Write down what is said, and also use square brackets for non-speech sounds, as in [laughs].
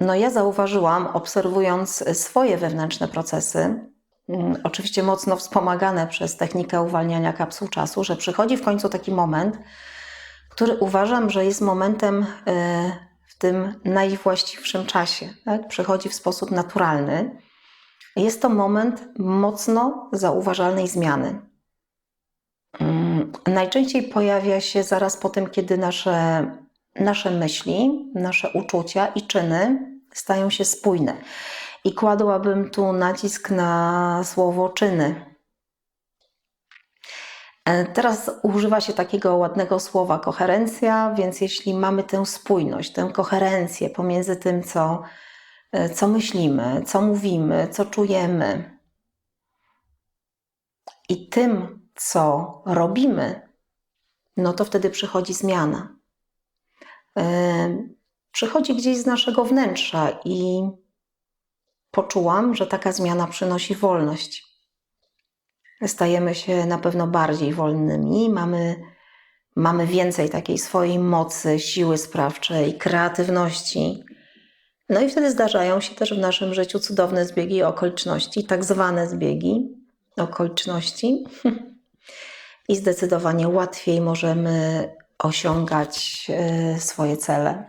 no ja zauważyłam, obserwując swoje wewnętrzne procesy, mm, oczywiście mocno wspomagane przez technikę uwalniania kapsuł czasu, że przychodzi w końcu taki moment, który uważam, że jest momentem e, w tym najwłaściwszym czasie. Tak? Przychodzi w sposób naturalny. Jest to moment mocno zauważalnej zmiany. Mm, Najczęściej pojawia się zaraz po tym, kiedy nasze, nasze myśli, nasze uczucia i czyny stają się spójne. I kładłabym tu nacisk na słowo czyny. E, Teraz używa się takiego ładnego słowa koherencja, więc jeśli mamy tę spójność, tę koherencję pomiędzy tym, co, e, co myślimy, co mówimy, co czujemy i tym, co robimy, no to wtedy przychodzi zmiana. Przychodzi gdzieś z naszego wnętrza i poczułam, że taka zmiana przynosi wolność. Stajemy się na pewno bardziej wolnymi, mamy, mamy więcej takiej swojej mocy, siły sprawczej, kreatywności. No i wtedy zdarzają się też w naszym życiu cudowne zbiegi okoliczności, tak zwane zbiegi okoliczności. [laughs] I zdecydowanie łatwiej możemy osiągać e, swoje cele.